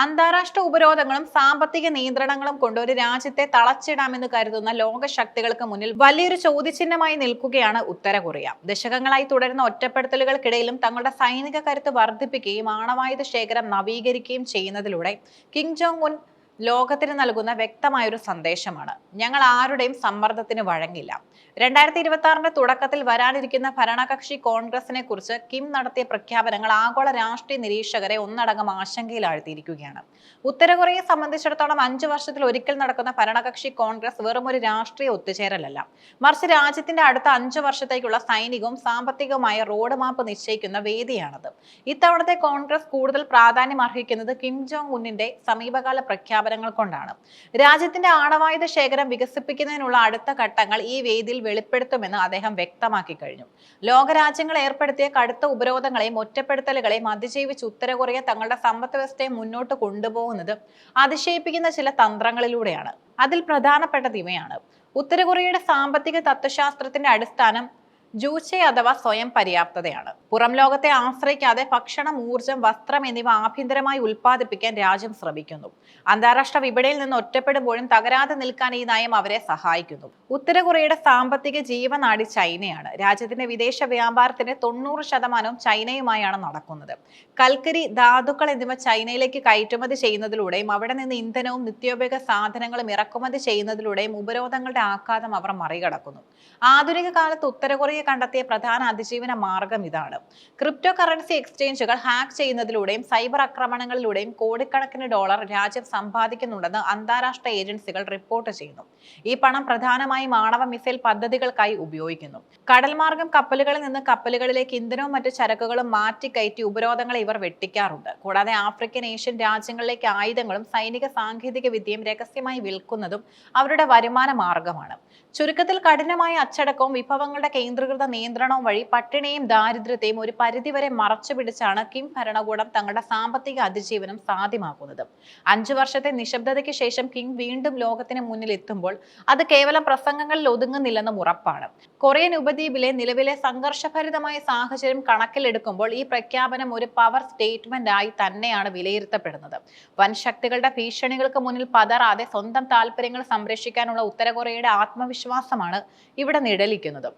അന്താരാഷ്ട്ര ഉപരോധങ്ങളും സാമ്പത്തിക നിയന്ത്രണങ്ങളും കൊണ്ട് ഒരു രാജ്യത്തെ തളച്ചിടാമെന്ന് കരുതുന്ന ലോകശക്തികൾക്ക് മുന്നിൽ വലിയൊരു ചോദ്യചിഹ്നമായി നിൽക്കുകയാണ് ഉത്തര കൊറിയ. ദശകങ്ങളായി തുടരുന്ന ഒറ്റപ്പെടുത്തലുകൾക്കിടയിലും തങ്ങളുടെ സൈനിക കരുത്ത് വർദ്ധിപ്പിക്കുകയും ആണവായുധ ശേഖരം നവീകരിക്കുകയും ചെയ്യുന്നതിലൂടെ കിങ് ജോങ് ഉൻ ലോകത്തിന് നൽകുന്ന വ്യക്തമായൊരു സന്ദേശമാണ്. ഞങ്ങൾ ആരുടെയും സമ്മർദ്ദത്തിന് വഴങ്ങില്ല. രണ്ടായിരത്തി ഇരുപത്തി ആറിന്റെ തുടക്കത്തിൽ വരാനിരിക്കുന്ന ഭരണകക്ഷി കോൺഗ്രസിനെ കുറിച്ച് കിം നടത്തിയ പ്രഖ്യാപനങ്ങൾ ആഗോള രാഷ്ട്രീയ നിരീക്ഷകരെ ഒന്നടങ്കം ആശങ്കയിലാഴ്ത്തിയിരിക്കുകയാണ്. ഉത്തര കൊറിയയെ സംബന്ധിച്ചിടത്തോളം അഞ്ചു വർഷത്തിൽ ഒരിക്കൽ നടക്കുന്ന ഭരണകക്ഷി കോൺഗ്രസ് വെറും ഒരു രാഷ്ട്രീയ ഒത്തുചേരലല്ല. മറിച്ച് രാജ്യത്തിന്റെ അടുത്ത അഞ്ചു വർഷത്തേക്കുള്ള സൈനികവും സാമ്പത്തികവുമായ റോഡ് മാപ്പ് നിശ്ചയിക്കുന്ന വേദിയാണത്. ഇത്തവണത്തെ കോൺഗ്രസ് കൂടുതൽ പ്രാധാന്യം അർഹിക്കുന്നത് കിം ജോങ് ഉന്നിന്റെ സമീപകാല പ്രഖ്യാപനങ്ങൾ കൊണ്ടാണ്. രാജ്യത്തിന്റെ ആണവായുധ ശേഖരം വികസിപ്പിക്കുന്നതിനുള്ള അടുത്ത ഘട്ടങ്ങൾ ഈ വേദിയിൽ വെളിപ്പെടുത്തുമെന്ന് അദ്ദേഹം വ്യക്തമാക്കി കഴിഞ്ഞു. ലോകരാജ്യങ്ങൾ ഏർപ്പെടുത്തിയ കടുത്ത ഉപരോധങ്ങളെയും ഒറ്റപ്പെടുത്തലുകളെയും അതിജീവിച്ച് ഉത്തര കൊറിയ തങ്ങളുടെ സമ്പദ് വ്യവസ്ഥയെ മുന്നോട്ട് കൊണ്ടുപോകുന്നത് അതിശയിപ്പിക്കുന്ന ചില തന്ത്രങ്ങളിലൂടെയാണ്. അതിൽ പ്രധാനപ്പെട്ടത് ഇവയാണ് ഉത്തര കൊറിയയുടെ സാമ്പത്തിക തത്വശാസ്ത്രത്തിന്റെ അടിസ്ഥാനം ജൂച്ചെ അഥവാ സ്വയം പര്യാപ്തതയാണ്. പുറം ലോകത്തെ ആശ്രയിക്കാതെ ഭക്ഷണം ഊർജം വസ്ത്രം എന്നിവ ആഭ്യന്തരമായി ഉൽപ്പാദിപ്പിക്കാൻ രാജ്യം ശ്രമിക്കുന്നു. അന്താരാഷ്ട്ര വിപണിയിൽ നിന്ന് ഒറ്റപ്പെടുമ്പോഴും തകരാതെ നിൽക്കാൻ ഈ നയം അവരെ സഹായിക്കുന്നു. ഉത്തര കൊറിയയുടെ സാമ്പത്തിക ജീവനാടി ചൈനയാണ്. രാജ്യത്തിന്റെ വിദേശ വ്യാപാരത്തിന്റെ തൊണ്ണൂറ് ശതമാനവും ചൈനയുമായാണ് നടക്കുന്നത്. കൽക്കരി ധാതുക്കൾ എന്നിവ ചൈനയിലേക്ക് കയറ്റുമതി ചെയ്യുന്നതിലൂടെയും അവിടെ നിന്ന് ഇന്ധനവും നിത്യോപയോഗ സാധനങ്ങളും ഇറക്കുമതി ചെയ്യുന്നതിലൂടെയും ഉപരോധങ്ങളുടെ ആഘാതം അവർ മറികടക്കുന്നു. ആധുനിക കാലത്ത് ഉത്തര കൊറിയ കണ്ടെത്തിയ പ്രധാന അതിജീവന മാർഗം ഇതാണ്. ക്രിപ്റ്റോ കറൻസി എക്സ്ചേഞ്ചുകൾ ഹാക്ക് ചെയ്യുന്നതിലൂടെയും സൈബർ ആക്രമണങ്ങളിലൂടെയും കോടിക്കണക്കിന് ഡോളർ രാജ്യം സമ്പാദിക്കുന്നുണ്ടെന്ന് അന്താരാഷ്ട്ര ഏജൻസികൾ റിപ്പോർട്ട് ചെയ്യുന്നു. ഈ പണം പ്രധാനമായും ആണവ മിസൈൽ പദ്ധതികൾക്കായി ഉപയോഗിക്കുന്നു. കടൽമാർഗം കപ്പലുകളിൽ നിന്ന് കപ്പലുകളിലേക്ക് ഇന്ധനവും മറ്റു ചരക്കുകളും മാറ്റി മാറ്റിക്കയറ്റി ഉപരോധങ്ങളെ ഇവർ വെട്ടിക്കാറുണ്ട്. കൂടാതെ ആഫ്രിക്കൻ ഏഷ്യൻ രാജ്യങ്ങളിലേക്ക് ആയുധങ്ങളും സൈനിക സാങ്കേതിക വിദ്യയും രഹസ്യമായി വിൽക്കുന്നതും അവരുടെ വരുമാന മാർഗമാണ്. ചുരുക്കത്തിൽ കഠിനമായ അച്ചടക്കവും വിഭവങ്ങളുടെ കേന്ദ്രീകൃത നിയന്ത്രണവും വഴി പട്ടിണിയും ദാരിദ്ര്യത്തെയും ഒരു പരിധിവരെ മറച്ചു പിടിച്ചാണ് കിം ഭരണകൂടം തങ്ങളുടെ സാമ്പത്തിക അതിജീവനം സാധ്യമാക്കുന്നത്. അഞ്ചു വർഷത്തെ നിശബ്ദതയ്ക്ക് ശേഷം കിം വീണ്ടും ലോകത്തിന് മുന്നിൽ എത്തുമ്പോൾ അത് കേവലം പ്രസംഗങ്ങളിൽ ഒതുങ്ങുന്നില്ലെന്നും ഉറപ്പാണ്. കൊറിയൻ ഉപദ്വീപിലെ നിലവിലെ സംഘർഷഭരിതമായ സാഹചര്യം കണക്കിലെടുക്കുമ്പോൾ ഈ പ്രഖ്യാപനം ഒരു പവർ സ്റ്റേറ്റ്മെന്റ് ആയി തന്നെയാണ് വിലയിരുത്തപ്പെടുന്നത്. വൻ ശക്തികളുടെ ഭീഷണികൾക്ക് മുന്നിൽ പതറാതെ സ്വന്തം താല്പര്യങ്ങൾ സംരക്ഷിക്കാനുള്ള ഉത്തര കൊറിയയുടെ ആത്മവിശ്വാസമാണ് ഇവിടെ നിഴലിക്കുന്നത്.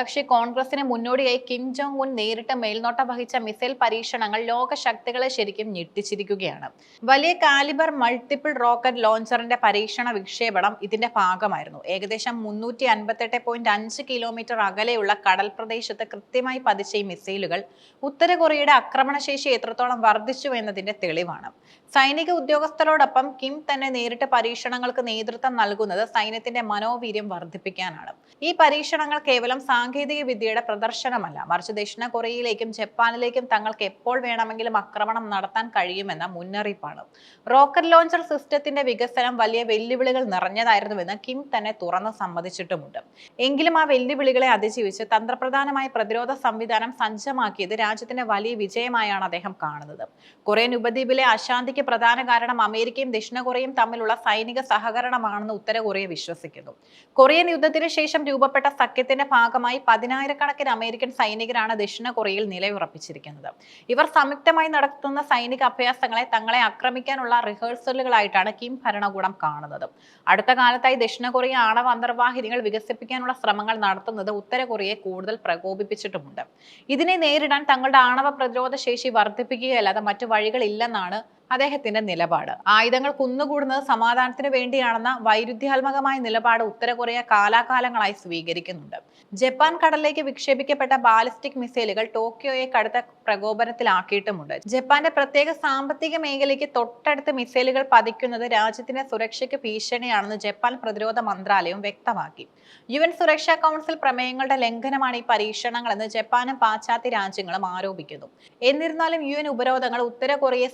ഭരണകക്ഷി കോൺഗ്രസിന് മുന്നോടിയായി കിം ജോങ് ഉൻ നേരിട്ട് മേൽനോട്ടം വഹിച്ച മിസൈൽ പരീക്ഷണങ്ങൾ ലോക ശക്തികളെ ശരിക്കും ഞെട്ടിച്ചിരിക്കുകയാണ്. വലിയ കാലിബർ മൾട്ടിപ്പിൾ റോക്കറ്റ് ലോഞ്ചറിന്റെ പരീക്ഷണ വിക്ഷേപണം ഇതിന്റെ ഭാഗമായിരുന്നു. ഏകദേശം മുന്നൂറ്റി അൻപത്തെട്ട് പോയിന്റ് അഞ്ച് കിലോമീറ്റർ അകലെയുള്ള കടൽ പ്രദേശത്ത് കൃത്യമായി പതിച്ച ഈ മിസൈലുകൾ ഉത്തര കൊറിയയുടെ ആക്രമണശേഷി എത്രത്തോളം വർദ്ധിച്ചു എന്നതിന്റെ തെളിവാണ്. സൈനിക ഉദ്യോഗസ്ഥരോടൊപ്പം കിം തന്നെ നേരിട്ട് പരീക്ഷണങ്ങൾക്ക് നേതൃത്വം നൽകുന്നത് സൈന്യത്തിന്റെ മനോവീര്യം വർദ്ധിപ്പിക്കാനാണ്. ഈ പരീക്ഷണങ്ങൾ കേവലം സാങ്കേതിക വിദ്യയുടെ പ്രദർശനമല്ല. മറിച്ച് ദക്ഷിണ കൊറിയയിലേക്കും ജപ്പാനിലേക്കും തങ്ങൾക്ക് എപ്പോൾ വേണമെങ്കിലും ആക്രമണം നടത്താൻ കഴിയുമെന്ന മുന്നറിയിപ്പാണ്. റോക്കറ്റ് ലോഞ്ചർ സിസ്റ്റത്തിന്റെ വികസനം വലിയ വെല്ലുവിളികൾ നിറഞ്ഞതായിരുന്നുവെന്ന് കിം തന്നെ തുറന്ന് സമ്മതിച്ചിട്ടുമുണ്ട്. എങ്കിലും ആ വെല്ലുവിളികളെ അതിജീവിച്ച് തന്ത്രപ്രധാനമായ പ്രതിരോധ സംവിധാനം സജ്ജമാക്കിയത് രാജ്യത്തിന്റെ വലിയ വിജയമായാണ് അദ്ദേഹം കാണുന്നത്. കൊറിയൻ ഉപദ്വീപിലെ അശാന്തിക്ക് പ്രധാന കാരണം അമേരിക്കയും ദക്ഷിണ കൊറിയയും തമ്മിലുള്ള സൈനിക സഹകരണമാണെന്ന് ഉത്തര കൊറിയ വിശ്വസിക്കുന്നു. കൊറിയൻ യുദ്ധത്തിന് ശേഷം രൂപപ്പെട്ട സഖ്യത്തിന്റെ ഭാഗമായി പതിനായിരക്കണക്കിന് അമേരിക്കൻ സൈനികരാണ് ദക്ഷിണ കൊറിയയിൽ നിലയുറപ്പിച്ചിരിക്കുന്നത്. ഇവർ സംയുക്തമായി നടത്തുന്ന സൈനിക അഭ്യാസങ്ങളെ തങ്ങളെ ആക്രമിക്കാനുള്ള റിഹേഴ്സലുകളായിട്ടാണ് കിം ഭരണകൂടം കാണുന്നത്. അടുത്ത കാലത്തായി ദക്ഷിണ കൊറിയ ആണവ അന്തർവാഹിനികൾ വികസിപ്പിക്കാനുള്ള ശ്രമങ്ങൾ നടത്തുന്നത് ഉത്തര കൊറിയയെ കൂടുതൽ പ്രകോപിപ്പിച്ചിട്ടുമുണ്ട്. ഇതിനെ നേരിടാൻ തങ്ങളുടെ ആണവ പ്രതിരോധ ശേഷി വർദ്ധിപ്പിക്കുകയല്ലാതെ മറ്റു വഴികളില്ലെന്നാണ് അദ്ദേഹത്തിന്റെ നിലപാട്. ആയുധങ്ങൾ കുന്നുകൂടുന്നത് സമാധാനത്തിന് വേണ്ടിയാണെന്ന വൈരുദ്ധ്യാത്മകമായ നിലപാട് ഉത്തര കൊറിയ കാലാകാലങ്ങളായി സ്വീകരിക്കുന്നുണ്ട്. ജപ്പാൻ കടലിലേക്ക് വിക്ഷേപിക്കപ്പെട്ട ബാലിസ്റ്റിക് മിസൈലുകൾ ടോക്കിയോയെ കടുത്ത പ്രകോപനത്തിലാക്കിയിട്ടുമുണ്ട്. ജപ്പാന്റെ പ്രത്യേക സാമ്പത്തിക മേഖലയ്ക്ക് തൊട്ടടുത്ത് മിസൈലുകൾ പതിക്കുന്നത് രാജ്യത്തിന്റെ സുരക്ഷയ്ക്ക് ഭീഷണിയാണെന്ന് ജപ്പാൻ പ്രതിരോധ മന്ത്രാലയം വ്യക്തമാക്കി. യു എൻ സുരക്ഷാ കൗൺസിൽ പ്രമേയങ്ങളുടെ ലംഘനമാണ് ഈ പരീക്ഷണങ്ങളെന്ന് ജപ്പാനും പാശ്ചാത്യ രാജ്യങ്ങളും ആരോപിക്കുന്നു. എന്നിരുന്നാലും യു എൻ ഉപരോധങ്ങൾ ഉത്തര കൊറിയയെ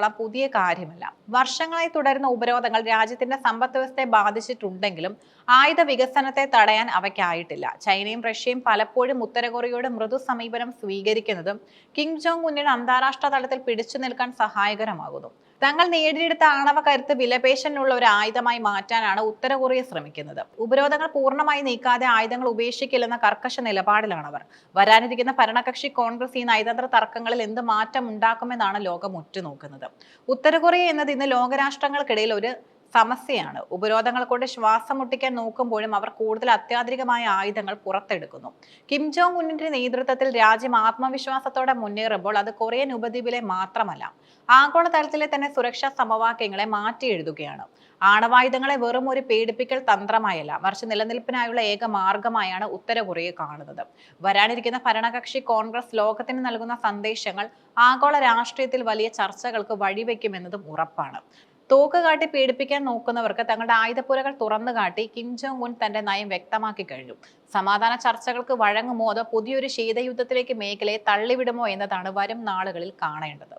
സംബന്ധിച്ചിടത്തോളം പുതിയ കാര്യമല്ല. വർഷങ്ങളായി തുടരുന്ന ഉപരോധങ്ങൾ രാജ്യത്തിന്റെ സമ്പദ് വ്യവസ്ഥയെ ബാധിച്ചിട്ടുണ്ടെങ്കിലും ആയുധ വികസനത്തെ തടയാൻ അവയ്ക്കായിട്ടില്ല. ചൈനയും റഷ്യയും പലപ്പോഴും ഉത്തര കൊറിയയോട് മൃദു സമീപനം സ്വീകരിക്കുന്നതും കിം ജോങ് ഉന്നിന് അന്താരാഷ്ട്ര തലത്തിൽ പിടിച്ചു നിൽക്കാൻ സഹായകരമാകുന്നു. തങ്ങൾ നേടിയെടുത്ത ആണവ കരുത്ത് വിലപേശലിനുള്ള ഒരു ആയുധമായി മാറ്റാനാണ് ഉത്തര കൊറിയ ശ്രമിക്കുന്നത്. ഉപരോധങ്ങൾ പൂർണമായി നീക്കാതെ ആയുധങ്ങൾ ഉപേക്ഷിക്കില്ലെന്ന കർക്കശ നിലപാടിലാണ് അവർ വരാനിരിക്കുന്ന ഭരണകക്ഷി കോൺഗ്രസ് ഈ നയതന്ത്ര തർക്കങ്ങളിൽ എന്ത് മാറ്റം ഉണ്ടാക്കുമെന്നാണ് ലോകം ഉറ്റുനോക്കുന്നത്. ഉത്തര കൊറിയ എന്നത് ഇന്ന് ലോകരാഷ്ട്രങ്ങൾക്കിടയിൽ ഒരു സമസ്യയാണ്. ഉപരോധങ്ങൾ കൊണ്ട് ശ്വാസം മുട്ടിക്കാൻ നോക്കുമ്പോഴും അവർ കൂടുതൽ അത്യാധുനികമായ ആയുധങ്ങൾ പുറത്തെടുക്കുന്നു. കിം ജോങ് ഉന്നിന്റെ നേതൃത്വത്തിൽ രാജ്യം ആത്മവിശ്വാസത്തോടെ മുന്നേറുമ്പോൾ അത് കൊറിയൻ ഉപദ്വീപിലെ മാത്രമല്ല ആഗോളതലത്തിലെ തന്നെ സുരക്ഷാ സമവാക്യങ്ങളെ മാറ്റി എഴുതുകയാണ് ആണവായുധങ്ങളെ വെറും ഒരു പേടിപ്പിക്കൽ തന്ത്രമായല്ല മറിച്ച് നിലനിൽപ്പിനായുള്ള ഏക മാർഗമായാണ് ഉത്തര കൊറിയ കാണുന്നത്. വരാനിരിക്കുന്ന ഭരണകക്ഷി കോൺഗ്രസ് ലോകത്തിന് നൽകുന്ന സന്ദേശങ്ങൾ ആഗോള രാഷ്ട്രീയത്തിൽ വലിയ ചർച്ചകൾക്ക് വഴിവെക്കുമെന്നതും ഉറപ്പാണ്. തോക്ക് കാട്ടി പീഡിപ്പിക്കാൻ നോക്കുന്നവർക്ക് തങ്ങളുടെ ആയുധപ്പുരകൾ തുറന്നു കാട്ടി കിം ജോങ് ഉൻ തന്റെ നയം വ്യക്തമാക്കി കഴിഞ്ഞു. സമാധാന ചർച്ചകൾക്ക് വഴങ്ങുമോ അതോ പുതിയൊരു ശീതയുദ്ധത്തിലേക്ക് മേഖലയെ തള്ളിവിടുമോ എന്നതാണ് വരും നാളുകളിൽ കാണേണ്ടത്.